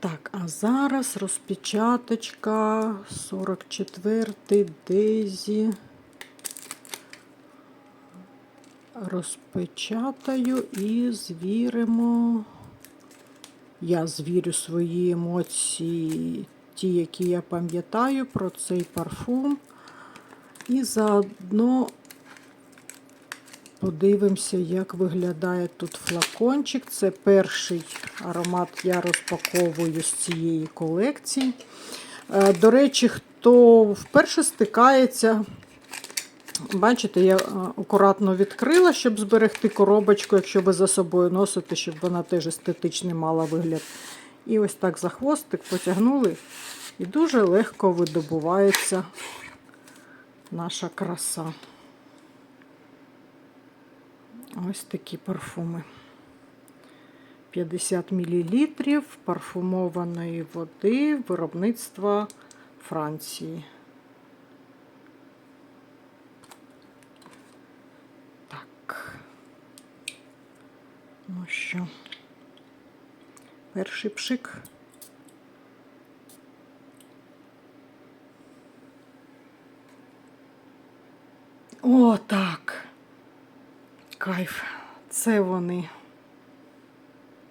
Так, а зараз розпечаточка 44-й Дезі. Розпечатаю і звіримо. Я звірю свої емоції, ті, які я пам'ятаю про цей парфум. І заодно подивимося, як виглядає тут флакончик. Це перший аромат я розпаковую з цієї колекції. Е, До речі, хто вперше стикається, бачите, я е, акуратно відкрила, щоб зберегти коробочку, якщо ви за собою носите, щоб вона теж естетичний мала вигляд. І ось так за хвостик потягнули, і дуже легко видобувається наша краса. Ось такі парфуми. 50 мл парфумованої води виробництва Франції. Так. Ну що, перший пшик. О, так. Кайф. Це вони.